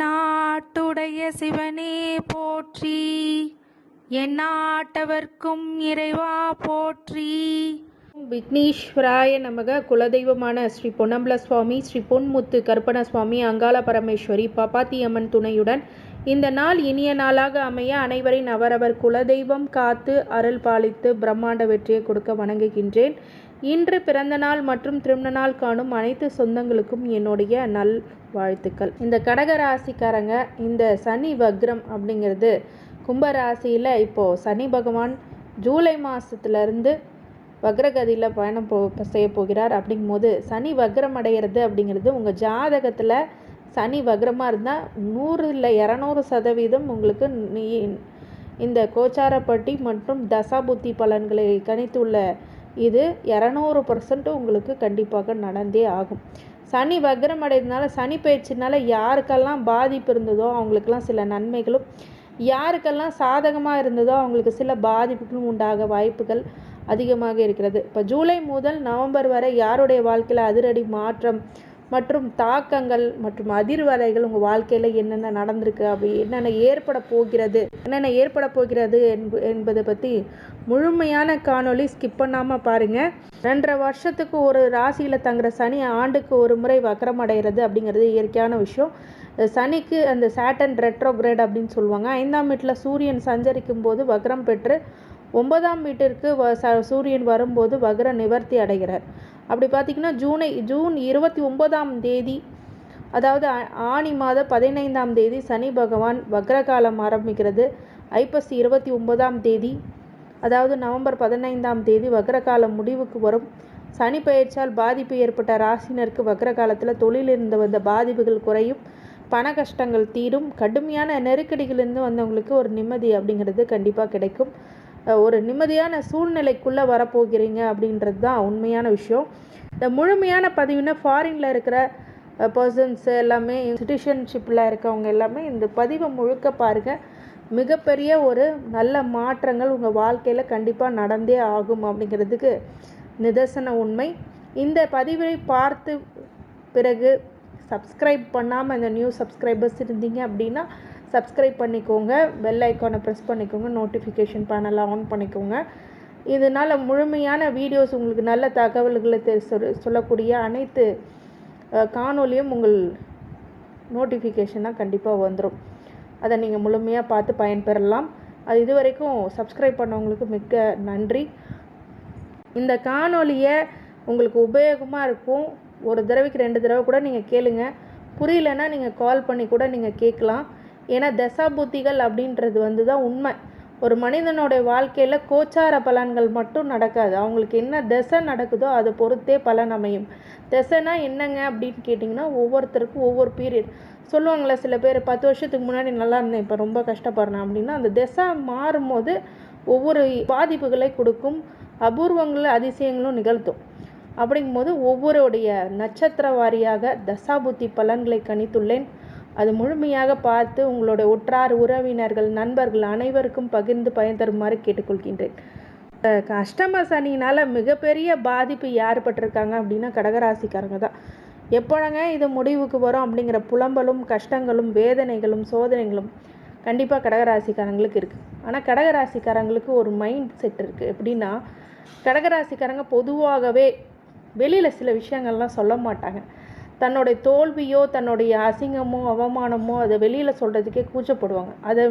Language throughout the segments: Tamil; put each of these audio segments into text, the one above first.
நாட்டுடைய சிவனே போற்றி எந்நாட்டவர்க்கும் இறைவா போற்றி. விக்னேஸ்வராய நமக குலதெய்வமான ஸ்ரீ பொன்னம்பல சுவாமி ஸ்ரீ பொன்முத்து கற்பன சுவாமி அங்காள பரமேஸ்வரி பப்பாத்தி அம்மன் துணையுடன் இந்த நாள் இனிய நாளாக அமைய அனைவரின் அவரவர் குலதெய்வம் காத்து அருள் பாலித்து பிரம்மாண்ட வெற்றியை கொடுக்க வணங்குகின்றேன். இன்று பிறந்த நாள் மற்றும் திருமண நாள் காணும் அனைத்து சொந்தங்களுக்கும் என்னுடைய நல் வாழ்த்துக்கள். இந்த கடக ராசிக்காரங்க இந்த சனி வக்ரம் அப்படிங்கிறது கும்பராசியில் இப்போது சனி பகவான் ஜூலை மாதத்துலேருந்து வக்ரகதியில் பயணம் போ செய்ய போகிறார். அப்படிங்கும்போது சனி வக்ரம் அடைகிறது அப்படிங்கிறது உங்கள் ஜாதகத்தில் சனி வக்ரமாக இருந்தால் நூறு இல்லை இரநூறு சதவீதம் உங்களுக்கு நீ- இந்த கோச்சாரப்பட்டி மற்றும் தசாபுத்தி பலன்களை கணித்துள்ள இது இரநூறு பர்சன்ட் உங்களுக்கு கண்டிப்பாக நடந்தே ஆகும். சனி வக்ரம் அடைந்ததுனால சனி பயிற்சினால யாருக்கெல்லாம் பாதிப்பு இருந்ததோ அவங்களுக்கெல்லாம் சில நன்மைகளும் யாருக்கெல்லாம் சாதகமாக இருந்ததோ அவங்களுக்கு சில பாதிப்புகளும் உண்டாக வாய்ப்புகள் அதிகமாக இருக்கிறது. இப்போ ஜூலை முதல் நவம்பர் வரை யாருடைய வாழ்க்கையில் அதிரடி மாற்றம் மற்றும் தாக்கங்கள் மற்றும் அதிர்வலைகள் உங்கள் வாழ்க்கையில் என்னென்ன நடந்திருக்கு அப்படி என்னென்ன ஏற்பட போகிறது என்னென்ன ஏற்பட போகிறது என்ப என்பதை பற்றி முழுமையான காணொளி ஸ்கிப் பண்ணாமல் பாருங்கள் ரெண்டரை வருஷத்துக்கு ஒரு ராசியில் தங்குற சனி ஆண்டுக்கு ஒரு முறை வக்கரம் அடைகிறது அப்படிங்கிறது இயற்கையான விஷயம். சனிக்கு அந்த சாட்டன் ரெட்ரோகிரேட் அப்படின்னு சொல்லுவாங்க. ஐந்தாம் வீட்டில் சூரியன் சஞ்சரிக்கும் போது வக்ரம் பெற்று ஒன்பதாம் வீட்டிற்கு வ ச சூரியன் வரும்போது வக்ர நிவர்த்தி அடைகிறார். அப்படி பார்த்திங்கன்னா ஜூனை ஜூன் இருபத்தி ஒன்பதாம் தேதி அதாவது ஆ- ஆனி மாத பதினைந்தாம் தேதி சனி பகவான் வக்ரகாலம் ஆரம்பிக்கிறது. ஐப்பசி இருபத்தி ஒன்பதாம் தேதி அதாவது நவம்பர் பதினைந்தாம் தேதி வக்ரகாலம் முடிவுக்கு வரும். சனி பயிற்சியால் பாதிப்பு ஏற்பட்ட ராசினருக்கு வக்ர காலத்தில் தொழிலிருந்து வந்த பாதிப்புகள் குறையும். பண கஷ்டங்கள் தீரும். கடுமையான நெருக்கடிகளிலிருந்து வந்தவங்களுக்கு ஒரு நிம்மதி அப்படிங்கிறது கண்டிப்பாக கிடைக்கும். ஒரு நிம்மதியான சூழ்நிலைக்குள்ளே வரப்போகிறீங்க அப்படின்றது தான் உண்மையான விஷயம். இந்த முழுமையான பதிவுனா ஃபாரினில் இருக்கிற பர்சன்ஸ் எல்லாமே சிட்டிசன்ஷிப்பில் இருக்கவங்க எல்லாமே இந்த பதிவை முழுக்க பாருங்கள் மிகப்பெரிய ஒரு நல்ல மாற்றங்கள் உங்கள் வாழ்க்கையில் கண்டிப்பாக நடந்தே ஆகும் அப்படிங்கிறதுக்கு நிதர்சன உண்மை. இந்த பதிவை பார்த்து பிறகு சப்ஸ்கிரைப் பண்ணாமல் இந்த நியூ சப்ஸ்கிரைபர்ஸ் இருந்தீங்க அப்படின்னா சப்ஸ்கிரைப் பண்ணிக்கோங்க. பெல் ஐக்கானை ப்ரெஸ் பண்ணிக்கோங்க. நோட்டிஃபிகேஷன் பேனலை ஆன் பண்ணிக்கோங்க. இதனால் முழுமையான வீடியோஸ் உங்களுக்கு நல்ல தகவல்களை தெ சொல்லக்கூடிய அனைத்து காணொலியும் உங்கள் நோட்டிஃபிகேஷனாக கண்டிப்பாக வந்துடும் அதை நீங்கள் முழுமையாக பார்த்து பயன்பெறலாம். அது இது வரைக்கும் சப்ஸ்கிரைப் பண்ணவங்களுக்கு மிக்க நன்றி. இந்த காணொலியை உங்களுக்கு உபயோகமாக இருக்கும். ஒரு தடவைக்கு ரெண்டு தடவை கூட நீங்கள் கேளுங்க. புரியலன்னா நீங்கள் கால் பண்ணி கூட நீங்கள் கேட்கலாம். ஏன்னா தசாபுத்திகள் அப்படின்றது வந்து தான் உண்மை. ஒரு மனிதனுடைய வாழ்க்கையில் கோச்சார பலன்கள் மட்டும் நடக்காது. அவங்களுக்கு என்ன திசை நடக்குதோ அதை பொறுத்தே பலன் அமையும். திசைனா என்னங்க அப்படின்னு கேட்டிங்கன்னா ஒவ்வொருத்தருக்கும் ஒவ்வொரு பீரியட் சொல்லுவாங்களே சில பேர் பத்து வருஷத்துக்கு முன்னாடி நல்லா இருந்தேன் இப்போ ரொம்ப கஷ்டப்படுறேன் அப்படின்னா அந்த திசை மாறும்போது ஒவ்வொரு பாதிப்புகளை கொடுக்கும். அபூர்வங்களும் அதிசயங்களும் நிகழ்த்தும். அப்படிங்கும்போது ஒவ்வொருடைய நட்சத்திர வாரியாக தசாபுத்தி பலன்களை கணித்துள்ளேன். அது முழுமையாக பார்த்து உங்களுடைய உற்றார் உறவினர்கள் நண்பர்கள் அனைவருக்கும் பகிர்ந்து பயன் தருமாறு கேட்டுக்கொள்கின்றேன். கஸ்டமர்ஸ் அஷ்டம சனினால் மிகப்பெரிய பாதிப்பு யார் பட்டிருக்காங்க அப்படின்னா கடகராசிக்காரங்க தான். எப்போழங்க இது முடிவுக்கு வரும் அப்படிங்கிற புலம்பலும் கஷ்டங்களும் வேதனைகளும் சோதனைகளும் கண்டிப்பாக கடகராசிக்காரங்களுக்கு இருக்குது ஆனால் கடகராசிக்காரங்களுக்கு ஒரு மைண்ட் செட் இருக்குது எப்படின்னா கடகராசிக்காரங்க பொதுவாகவே வெளியில் சில விஷயங்கள்லாம் சொல்ல மாட்டாங்க. தன்னுடைய தோல்வியோ தன்னுடைய அசிங்கமோ அவமானமோ அதை வெளியில் சொல்கிறதுக்கே கூச்சப்படுவாங்க. அதை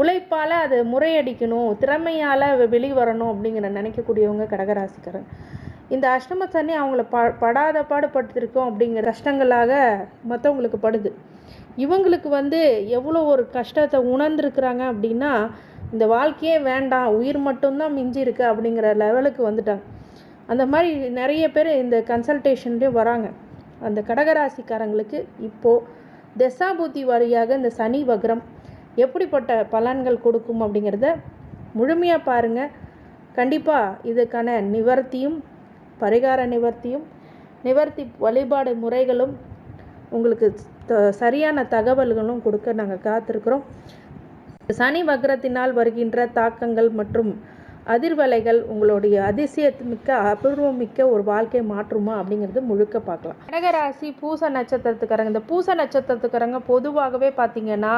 உழைப்பால் அதை முறையடிக்கணும் திறமையால் வெளிவரணும் அப்படிங்கிற நினைக்கக்கூடியவங்க கடகராசிக்காரங்க. இந்த அஷ்டம சனி அவங்கள ப படாத பாடுபடுத்திருக்கோம் அப்படிங்கிற கஷ்டங்களாக மற்றவங்களுக்கு படுது. இவங்களுக்கு வந்து எவ்வளோ ஒரு கஷ்டத்தை உணர்ந்துருக்குறாங்க அப்படின்னா இந்த வாழ்க்கையே வேண்டாம் உயிர் மட்டும்தான் மிஞ்சி இருக்கு அப்படிங்கிற லெவலுக்கு வந்துட்டாங்க. அந்த மாதிரி நிறைய பேர் இந்த கன்சல்டேஷன்லேயும் வராங்க. அந்த கடகராசிக்காரங்களுக்கு இப்போது தசாபூத்தி வாரியாக இந்த சனி வக்ரம் எப்படிப்பட்ட பலன்கள் கொடுக்கும் அப்படிங்கிறத முழுமையாக பாருங்கள் கண்டிப்பாக இதுக்கான நிவர்த்தியும் பரிகார நிவர்த்தியும் நிவர்த்தி வழிபாடு முறைகளும் உங்களுக்கு த- சரியான தகவல்களும் கொடுக்க நாங்கள் காத்திருக்கிறோம். சனி வக்ரத்தினால் வருகின்ற தாக்கங்கள் மற்றும் அதிர்வலைகள் உங்களுடைய அதிசயமிக்க அபூர்வமிக்க ஒரு வாழ்க்கை மாற்றுமா அப்படிங்கிறது முழுக்க பார்க்கலாம். கடகராசி பூச நட்சத்திரத்துக்காரங்க. இந்த பூச நட்சத்திரத்துக்காரங்க பொதுவாகவே பார்த்தீங்கன்னா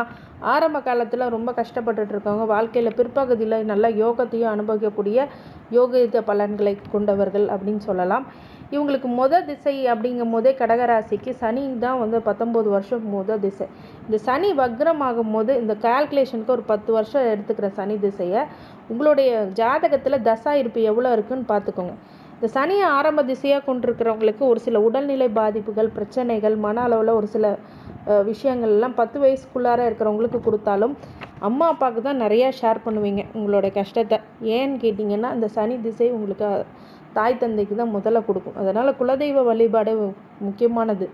ஆரம்ப காலத்தில் ரொம்ப கஷ்டப்பட்டுட்டு இருக்காங்க வாழ்க்கையில் பிற்பகுதியில் நல்ல யோகத்தையும் அனுபவிக்கக்கூடிய யோகித பலன்களை கொண்டவர்கள் அப்படின்னு சொல்லலாம். இவங்களுக்கு முத திசை அப்படிங்கும் போதே கடகராசிக்கு சனி தான் வந்து பத்தொம்போது வருஷம் முத திசை. இந்த சனி வக்ரம் ஆகும்போது இந்த கால்குலேஷனுக்கு ஒரு பத்து வருஷம் எடுத்துக்கிற சனி திசையை உங்களுடைய ஜாதகத்தில் தசா இருப்பு எவ்வளோ இருக்குன்னு பார்த்துக்கோங்க. இந்த சனியை ஆரம்ப திசையாக கொண்டிருக்கிறவங்களுக்கு ஒரு சில உடல்நிலை பாதிப்புகள் பிரச்சனைகள் மன அளவில் ஒரு சில விஷயங்கள்லாம் பத்து வயசுக்குள்ளார இருக்கிறவங்களுக்கு கொடுத்தாலும் அம்மா அப்பாவுக்கு தான் நிறையா ஷேர் பண்ணுவீங்க உங்களோட கஷ்டத்தை. ஏன்னு கேட்டிங்கன்னா அந்த சனி திசை உங்களுக்கு தாய் தந்தைக்கு தான் முதல்ல கொடுக்கும். அதனால் குலதெய்வ வழிபாடு முக்கியமானது.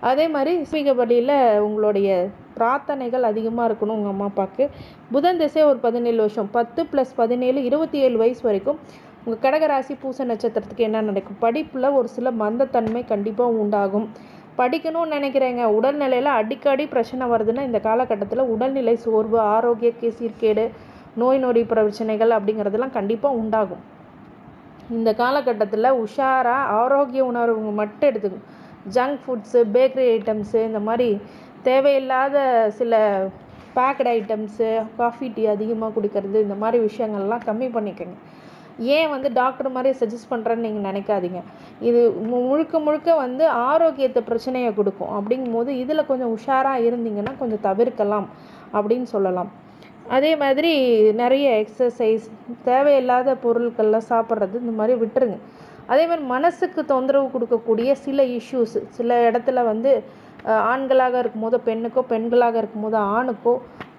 அதே மாதிரி ஸ்வீக வழியில் உங்களுடைய பிரார்த்தனைகள் அதிகமாக இருக்கணும் உங்கள் அம்மா அப்பாவுக்கு புதன் திசை ஒரு பதினேழு வருஷம். பத்து ப்ளஸ் பதினேழு இருபத்தி ஏழு வயசு வரைக்கும் உங்கள் கடகராசி பூச நட்சத்திரத்துக்கு என்ன நடக்கும்? படிப்பில் ஒரு சில மந்தத்தன்மை கண்டிப்பாக உண்டாகும். படிக்கணும்னு நினைக்கிறேங்க. உடல்நிலையில் அடிக்கடி பிரச்சனை வருதுன்னா இந்த காலகட்டத்தில் உடல்நிலை சோர்வு ஆரோக்கிய சீர்கேடு நோய் நொடி பிரச்சனைகள் அப்படிங்கிறதெல்லாம் கண்டிப்பாக உண்டாகும். இந்த காலகட்டத்தில் உஷாராக ஆரோக்கிய உணர்வு மட்டும் எடுத்துக்கணும். ஜங்க் ஃபுட்ஸு பேக்கரி ஐட்டம்ஸு இந்த மாதிரி தேவையில்லாத சில பேக்கட் ஐட்டம்ஸு காஃபி டீ அதிகமாக குடிக்கிறது இந்த மாதிரி விஷயங்கள்லாம் கம்மி பண்ணிக்கோங்க. ஏன் வந்து டாக்டர் மாதிரி சஜஸ்ட் பண்ணுறேன்னு நீங்கள் நினைக்காதீங்க. இது மு- முழுக்க முழுக்க வந்து ஆரோக்கியத்தை பிரச்சனையை கொடுக்கும். அப்படிங்கும்போது இதில் கொஞ்சம் உஷாராக இருந்தீங்கன்னா கொஞ்சம் தவிர்க்கலாம் அப்படின்னு சொல்லலாம். அதே மாதிரி நிறைய எக்ஸசைஸ் தேவையில்லாத பொருட்கள்லாம் சாப்பிட்றது இந்த மாதிரி விட்டுருங்க. அதே மாதிரி மனசுக்கு தொந்தரவு கொடுக்கக்கூடிய சில இஷ்யூஸ் சில இடத்துல வந்து ஆண்களாக இருக்கும் போது பெண்ணுக்கோ பெண்களாக இருக்கும் போது ஆணுக்கோ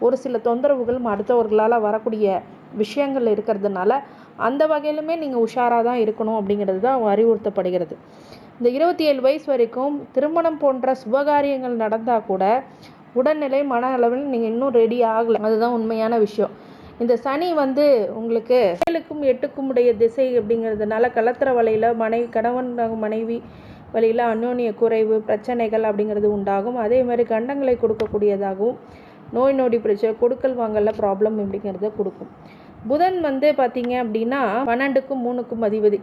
ஒரு சில தொந்தரவுகள் அடுத்தவர்களால் வரக்கூடிய விஷயங்கள் இருக்கிறதுனால அந்த வகையிலுமே நீங்கள் உஷாராக தான் இருக்கணும் அப்படிங்கிறது தான் அறிவுறுத்தப்படுகிறது. இந்த இருபத்தி ஏழு வயசு வரைக்கும் திருமணம் போன்ற சுபகாரியங்கள் நடந்தால் கூட உடல்நிலை மன அளவில் நீங்கள் இன்னும் ரெடி ஆகலை. அதுதான் உண்மையான விஷயம். இந்த சனி வந்து உங்களுக்கு ஏழுக்கும் எட்டுக்கும் உடைய திசை அப்படிங்கிறதுனால கலத்திர வலையில் மனைவி கணவன் மனைவி வழியில் அந்யோன்ய குறைவு பிரச்சனைகள் அப்படிங்கிறது உண்டாகும். அதே மாதிரி கண்டங்களை கொடுக்கக்கூடியதாகவும் நோய் நொடி பிரச்சனை கொடுக்கல் வாங்கல ப்ராப்ளம் அப்படிங்கிறத கொடுக்கும். புதன் வந்து பார்த்தீங்க அப்படின்னா பன்னெண்டுக்கும் மூணுக்கும் அதிபதி.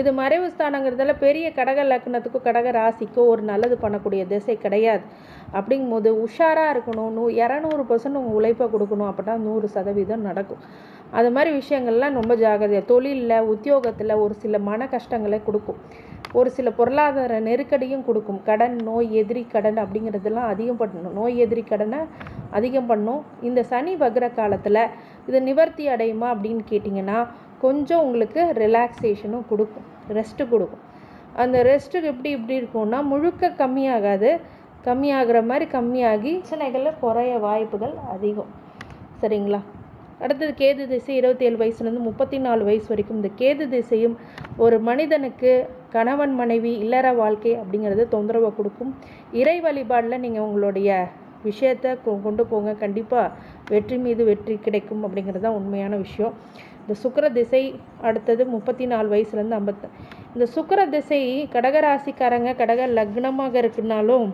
இது மறைவு ஸ்தானங்கிறதுல பெரிய கடக லக்னத்துக்கும் கடக ராசிக்கோ ஒரு நல்லது பண்ணக்கூடிய திசை கிடையாது. அப்படிங்கும்போது உஷாராக இருக்கணும். நூ இரநூறு பர்சன்ட் உங்கள் உழைப்பை கொடுக்கணும். அப்படின்னா நூறு சதவீதம் நடக்கும். அது மாதிரி விஷயங்கள்லாம் ரொம்ப ஜாகிரதையாக தொழிலில் உத்தியோகத்தில் ஒரு சில மன கஷ்டங்களை கொடுக்கும். ஒரு சில பொருளாதார நெருக்கடியும் கொடுக்கும். கடன் நோய் எதிரி கடன் அப்படிங்கிறதெல்லாம் அதிகம் பண்ணணும். நோய் எதிரி கடனை அதிகம் பண்ணும். இந்த சனி வக்ர காலத்தில் இது நிவர்த்தி அடையுமா அப்படின்னு கேட்டிங்கன்னா கொஞ்சம் உங்களுக்கு ரிலாக்ஸேஷனும் கொடுக்கும். ரெஸ்ட்டு கொடுக்கும். அந்த ரெஸ்ட்டுக்கு எப்படி இப்படி இருக்கும்னா முழுக்க கம்மியாகாது. கம்மியாகிற மாதிரி கம்மியாகி பிரச்சனைகளில் குறைய வாய்ப்புகள் அதிகம். சரிங்களா? அடுத்தது கேது திசை இருபத்தி ஏழு வயசுலேருந்து முப்பத்தி நாலு வயசு வரைக்கும் இந்த கேது திசையும் ஒரு மனிதனுக்கு கணவன் மனைவி இல்லற வாழ்க்கை அப்படிங்கிறது தொந்தரவை கொடுக்கும். இறை வழிபாடில் நீங்கள் உங்களுடைய விஷயத்தை கொ- கொண்டு போங்க. கண்டிப்பாக வெற்றி மீது வெற்றி கிடைக்கும் அப்படிங்கிறது தான் உண்மையான விஷயம். இந்த சுக்கர திசை அடுத்தது முப்பத்தி நாலு வயசுலேருந்து ஐம்பத்து இந்த சுக்கர திசை கடகராசிக்காரங்க கடக லக்னமாக இருக்குனாலும்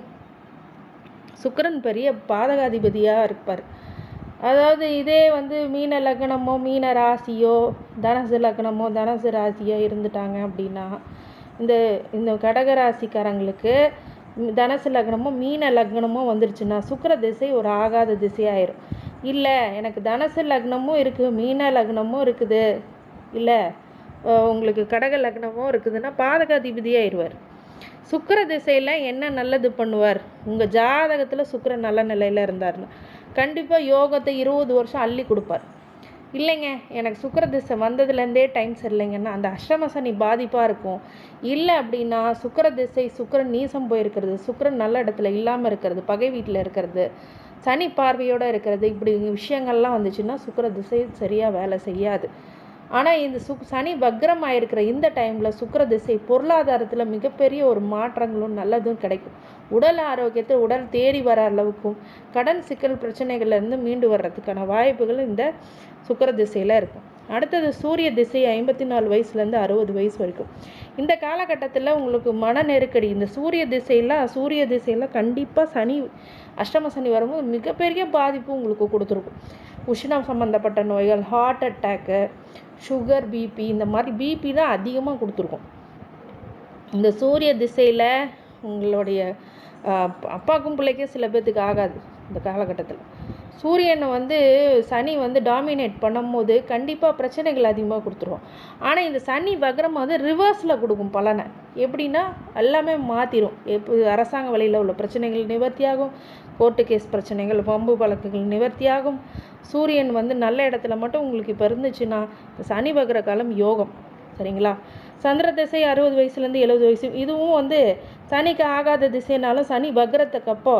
சுக்கரன் பெரிய பாதகாதிபதியாக இருப்பார். அதாவது இதே வந்து மீன லக்னமோ மீன ராசியோ தனுசு லக்னமோ தனுசு ராசியோ இருந்துட்டாங்க அப்படின்னா இந்த இந்த கடக ராசிக்காரங்களுக்கு தனுசு லக்னமோ மீன லக்னமோ வந்துருச்சுன்னா சுக்கர திசை ஒரு ஆகாத திசையாயிரும். இல்லை எனக்கு தனுசு லக்னமும் இருக்குது மீன லக்னமும் இருக்குது. இல்லை உங்களுக்கு கடக லக்னமும் இருக்குதுன்னா பாதகாதிபதியாயிடுவார் சுக்கர திசையில் என்ன நல்லது பண்ணுவார்? உங்கள் ஜாதகத்தில் சுக்கரன் நல்ல நிலையில் இருந்தாருன்னா கண்டிப்பாக யோகத்தை இருபது வருஷம் அள்ளி கொடுப்பார். இல்லைங்க எனக்கு சுக்கர திசை வந்ததுலேருந்தே டைம் சரியில்லைங்கன்னா அந்த அஷ்டம சனி பாதிப்பாக இருக்கும். இல்லை அப்படின்னா சுக்கர திசை சுக்கரன் நீசம் போயிருக்கிறது சுக்கரன் நல்ல இடத்துல இல்லாமல் இருக்கிறது பகை வீட்டில் இருக்கிறது சனி பார்வையோடு இருக்கிறது இப்படி விஷயங்கள்லாம் வந்துச்சுன்னா சுக்கர திசை சரியாக வேலை செய்யாது. ஆனால் இந்த சுக் சனி வக்ரம் ஆயிருக்கிற இந்த டைமில் சுக்கிர திசை பொருளாதாரத்தில் மிகப்பெரிய ஒரு மாற்றங்களும் நல்லதும் கிடைக்கும். உடல் ஆரோக்கியத்தை உடல் தேடி வர அளவுக்கும் கடன் சிக்கல் பிரச்சனைகள்லேருந்து மீண்டு வர்றதுக்கான வாய்ப்புகள் இந்த சுக்கிர திசையில் இருக்கும். அடுத்தது சூரிய திசை ஐம்பத்தி நாலு வயசுலேருந்து அறுபது வயசு வரைக்கும். இந்த காலகட்டத்தில் உங்களுக்கு மன நெருக்கடி இந்த சூரிய திசையில் சூரிய திசையில் கண்டிப்பாக சனி அஷ்டம சனி வரும்போது மிகப்பெரிய பாதிப்பு உங்களுக்கு கொடுத்துருக்கும். உஷ்ணம் சம்மந்தப்பட்ட நோய்கள் ஹார்ட் அட்டாக்கு சுகர் பிபி இந்த மாதிரி பிபி தான் அதிகமாக கொடுத்துருக்கோம். இந்த சூரிய திசையில் உங்களுடைய அப்பாவுக்கும் அப்பாக்கும் பிள்ளைக்கும் சில பேர்த்துக்கு ஆகாது இந்த காலகட்டத்தில். சூரியனை வந்து சனி வந்து டாமினேட் பண்ணும்போது கண்டிப்பாக பிரச்சனைகள் அதிகமாக கொடுத்துருவோம் ஆனால் இந்த சனி வக்ரம் வந்து ரிவர்ஸில் கொடுக்கும் பலனை. எப்படின்னா எல்லாமே மாற்றிடும் எப்போ அரசாங்க வழியில் உள்ள பிரச்சனைகள் நிவர்த்தியாகும். கோர்ட்டு கேஸ் பிரச்சனைகள் வம்பு வழக்குகள் நிவர்த்தியாகும். சூரியன் வந்து நல்ல இடத்துல மட்டும் உங்களுக்கு இப்போ இருந்துச்சுன்னா சனி வக்ர காலம் யோகம். சரிங்களா? சந்திர திசை அறுபது வயசுலேருந்து எழுபது வயசு இதுவும் வந்து சனிக்கு ஆகாத திசைனாலும் சனி வக்ரத்துக்கப்போ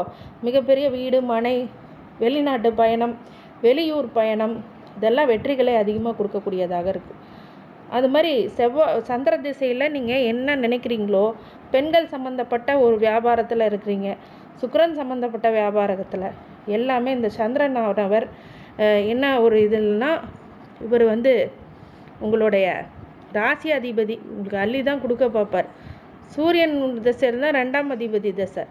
மிகப்பெரிய வீடு மனை வெளிநாட்டு பயணம் வெளியூர் பயணம் இதெல்லாம் வெற்றிகளை அதிகமாக கொடுக்கக்கூடியதாக இருக்குது அது மாதிரி செவ்வாய் சந்திர திசையில் நீங்கள் என்ன நினைக்கிறீங்களோ பெண்கள் சம்மந்தப்பட்ட ஒரு வியாபாரத்தில் இருக்கிறீங்க சுக்கரன் சம்மந்தப்பட்ட வியாபாரத்தில் எல்லாமே இந்த சந்திரன் ஆனவர் என்ன ஒரு இதுன்னா இவர் வந்து உங்களுடைய ராசி அதிபதி உங்களுக்கு அள்ளி தான் கொடுக்க பார்ப்பார். சூரியன் திசை இருந்தால் ரெண்டாம் அதிபதி திசை.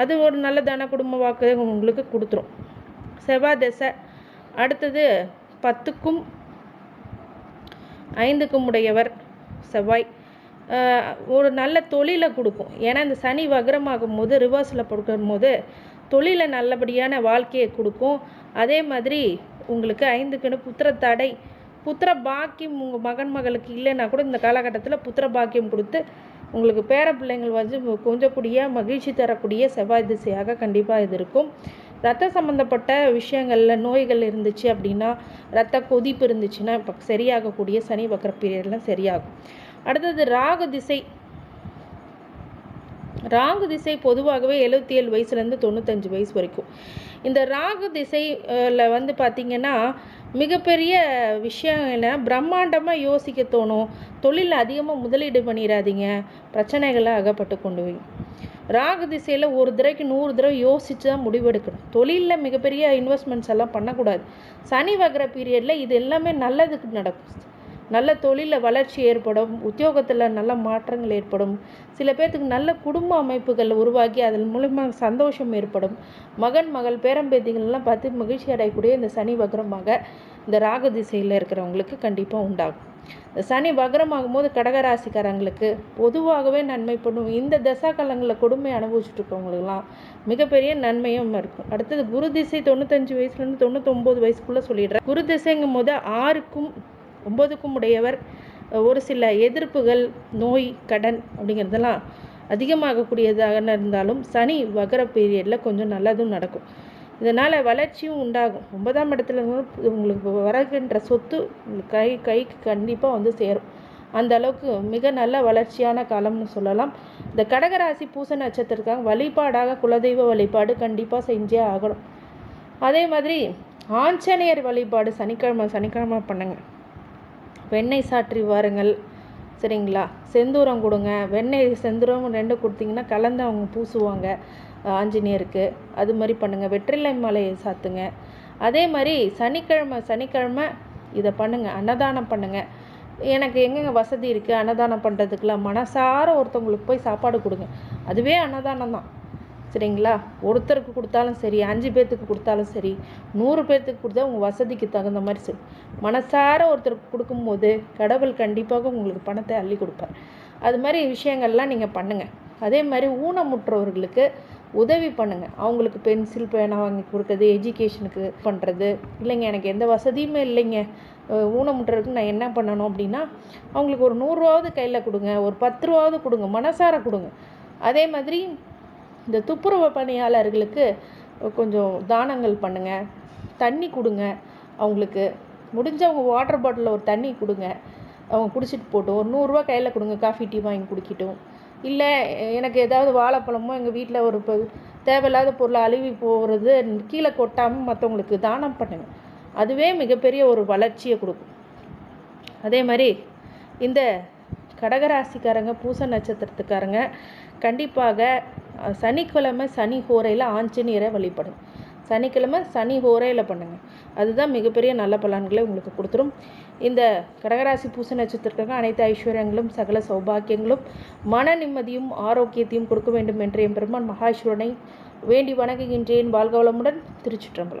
அது ஒரு நல்ல தன குடும்ப வாக்கு உங்களுக்கு கொடுத்துரும். செவ்வாய் திசை அடுத்தது பத்துக்கும் ஐந்துக்கும் உடையவர் செவ்வாய். ஒரு நல்ல தொழிலை கொடுக்கும். ஏன்னா இந்த சனி வக்ரமாகும் போது ரிவர்ஸில் கொடுக்கும் போது தொழிலை நல்லபடியான வாழ்க்கையை கொடுக்கும். அதே மாதிரி உங்களுக்கு ஐந்துக்குன்னு புத்திர தடை. புத்திர பாக்கியம் உங்கள் மகன் மகளுக்கு இல்லைன்னா கூட இந்த காலகட்டத்தில் புத்திர பாக்கியம் கொடுத்து உங்களுக்கு பேர பிள்ளைங்கள் வந்து கொஞ்சக்கூடிய மகிழ்ச்சி தரக்கூடிய செவ்வாய் திசையாக கண்டிப்பாக இது இருக்கும். ரத்த சம்மந்தப்பட்ட விஷயங்களில் நோய்கள் இருந்துச்சு அப்படின்னா ரத்த கொதிப்பு இருந்துச்சுன்னா இப்போ சரியாகக்கூடிய சனி வக்கர பீரியட்லாம் சரியாகும். அடுத்தது ராகு திசை. ராகு திசை பொதுவாகவே எழுபத்தி ஏழு வயசுலேருந்து தொண்ணூத்தஞ்சு வயசு வரைக்கும். இந்த ராகு திசையில் வந்து பார்த்திங்கன்னா மிகப்பெரிய விஷயம் என்ன? பிரம்மாண்டமாக யோசிக்க தோணும். தொழிலில் அதிகமாக முதலீடு பண்ணிடாதீங்க பிரச்சனைகளை அகப்பட்டு கொண்டு போய். ராகு திசையில் ஒரு தடவைக்கு நூறு தடவை யோசித்து தான் முடிவெடுக்கணும். தொழிலில் மிகப்பெரிய இன்வெஸ்ட்மெண்ட்ஸ் எல்லாம் பண்ணக்கூடாது. சனி வகர பீரியடில் இது எல்லாமே நல்லதுக்கு நடக்கும். நல்ல தொழிலில் வளர்ச்சி ஏற்படும். உத்தியோகத்தில் நல்ல மாற்றங்கள் ஏற்படும். சில பேர்த்துக்கு நல்ல குடும்ப அமைப்புகள் உருவாக்கி அதன் மூலமாக சந்தோஷம் ஏற்படும். மகன் மகள் பேரம்பேத்திகள்லாம் பார்த்து மகிழ்ச்சி அடையக்கூடிய இந்த சனி வக்ரமாக இந்த ராகு திசையில் இருக்கிறவங்களுக்கு கண்டிப்பாக உண்டாகும். சனி வக்ரமாகும் போது கடகராசிக்காரங்களுக்கு பொதுவாகவே நன்மை பண்ணும் இந்த தசா காலங்களில் கொடுமை அனுபவிச்சுட்டு இருக்கவங்களுக்குலாம் மிகப்பெரிய நன்மையும் இருக்கும். அடுத்தது குரு திசை தொண்ணூத்தஞ்சு வயசுலேருந்து தொண்ணூத்தொம்பது வயசுக்குள்ளே சொல்லிடுறேன். குரு திசைங்கும் போது ஆறுக்கும் ஒம்பதுக்கும் உடையவர் ஒரு சில எதிர்ப்புகள் நோய் கடன் அப்படிங்கிறதெல்லாம் அதிகமாகக்கூடியதாக இருந்தாலும் சனி வகர பீரியடில் கொஞ்சம் நல்லதும் நடக்கும். இதனால் வளர்ச்சியும் உண்டாகும். ஒன்பதாம் இடத்துல உங்களுக்கு வரகுன்ற சொத்து கை கைக்கு கண்டிப்பாக வந்து சேரும். அந்த அளவுக்கு மிக நல்ல வளர்ச்சியான காலம்னு சொல்லலாம். இந்த கடகராசி பூச நட்சத்திரத்துக்காக வழிபாடாக குலதெய்வ வழிபாடு கண்டிப்பாக செஞ்சே ஆகணும். அதே மாதிரி ஆஞ்சநேயர் வழிபாடு சனிக்கிழமை சனிக்கிழமை பண்ணுங்க. வெண்ணெய் சாற்றி வாருங்கள். சரிங்களா? செந்தூரம் கொடுங்க. வெண்ணெய் செந்தூரம் ரெண்டு கொடுத்தீங்கன்னா கலந்து அவங்க பூசுவாங்க. ஆஞ்சநேயருக்கு. அது மாதிரி பண்ணுங்கள் வெற்றிலை மாலையை சாத்துங்க. அதே மாதிரி சனிக்கிழமை சனிக்கிழமை இதை பண்ணுங்கள் அன்னதானம் பண்ணுங்கள் எனக்கு எங்கெங்க வசதி இருக்குது அன்னதானம் பண்ணுறதுக்குலாம் மனசார ஒருத்தவங்களுக்கு போய் சாப்பாடு கொடுங்க. அதுவே அன்னதானம் தான். சரிங்களா? ஒருத்தருக்கு கொடுத்தாலும் சரி அஞ்சு பேர்த்துக்கு கொடுத்தாலும் சரி நூறு பேர்த்துக்கு கொடுத்தா உங்கள் வசதிக்கு தகுந்த மாதிரி சரி. மனசார ஒருத்தருக்கு கொடுக்கும்போது கடவுள் கண்டிப்பாக உங்களுக்கு பணத்தை அள்ளி கொடுப்பார். அது மாதிரி விஷயங்கள்லாம் நீங்கள் பண்ணுங்கள் அதே மாதிரி ஊனமுற்றவர்களுக்கு உதவி பண்ணுங்கள் அவங்களுக்கு பென்சில் பேனா வாங்கி கொடுக்குறது எஜுகேஷனுக்கு பண்ணுறது இல்லைங்க எனக்கு எந்த வசதியுமே இல்லைங்க. அஹ் நான் என்ன பண்ணணும் அப்படின்னா அவங்களுக்கு ஒரு நூறுரூவாவது கையில் கொடுங்க ஒரு பத்து ரூபாவது கொடுங்க மனசார கொடுங்க. அதே மாதிரி இந்த துப்புரவு பணியாளர்களுக்கு கொஞ்சம் தானங்கள் பண்ணுங்கள் தண்ணி கொடுங்க. அவங்களுக்கு முடிஞ்சவங்க வாட்டர் பாட்டிலில் ஒரு தண்ணி கொடுங்க. அவங்க குடிச்சிட்டு போட்டோம். ஒரு நூறுரூவா கையில் கொடுங்க காஃபி டீ வாங்கி குடிக்கட்டும். இல்லை எனக்கு ஏதாவது வாழைப்பழமோ எங்கள் வீட்டில் ஒரு இப்போ தேவையில்லாத பொருளை அழுவி போகிறது கீழே கொட்டாமல் மற்றவங்களுக்கு தானம் பண்ணுங்கள் அதுவே மிகப்பெரிய ஒரு வளர்ச்சியை கொடுக்கும். அதே மாதிரி இந்த கடகராசிக்காரங்க பூச நட்சத்திரத்துக்காரங்க கண்டிப்பாக சனிக்கிழமை சனி ஹோரையில் ஆஞ்சநேயரை வழிபடும் சனிக்கிழமை சனி ஹோரையில் பண்ணுங்கள் அதுதான் மிகப்பெரிய நல்ல பலன்களை உங்களுக்கு கொடுத்துரும். இந்த கடகராசி பூச நட்சத்திரத்துக்கு அனைத்து ஐஸ்வர்யங்களும் சகல சௌபாக்கியங்களும் மன நிம்மதியும் ஆரோக்கியத்தையும் கொடுக்க வேண்டும் என்ற என் பெருமான் மகாஸ்வரனை வேண்டி வணங்குகின்றேன். வாழ்க வளமுடன் திருச்சிற்றம்பலம்.